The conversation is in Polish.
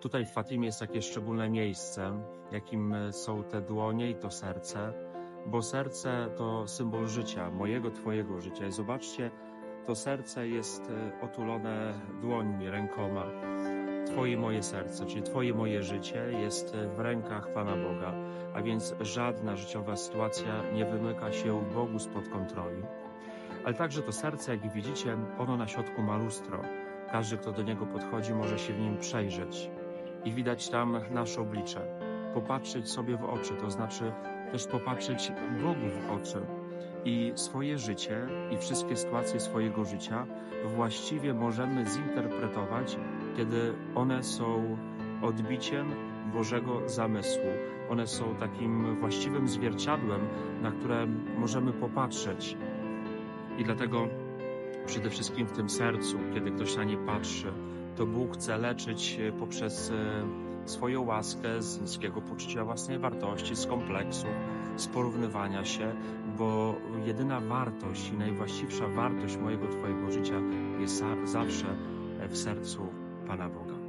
Tutaj w Fatimie jest takie szczególne miejsce, jakim są te dłonie i to serce, bo serce to symbol życia, mojego, Twojego życia. I zobaczcie, to serce jest e, otulone dłońmi, rękoma. Twoje moje serce, czyli Twoje moje życie jest e, w rękach Pana Boga, a więc żadna życiowa sytuacja nie wymyka się Bogu spod kontroli. Ale także to serce, jak widzicie, ono na środku ma lustro. Każdy, kto do niego podchodzi, może się w nim przejrzeć i widać tam nasze oblicze. Popatrzeć sobie w oczy, to znaczy też popatrzeć Bogu w oczy i swoje życie i wszystkie sytuacje swojego życia właściwie możemy zinterpretować, kiedy one są odbiciem Bożego zamysłu. One są takim właściwym zwierciadłem, na które możemy popatrzeć. I dlatego przede wszystkim w tym sercu, kiedy ktoś na nie patrzy, to Bóg chce leczyć e, poprzez e, swoją łaskę z niskiego poczucia własnej wartości, z kompleksu, z porównywania się, bo jedyna wartość i najwłaściwsza wartość mojego Twojego życia jest za- zawsze w sercu Pana Boga.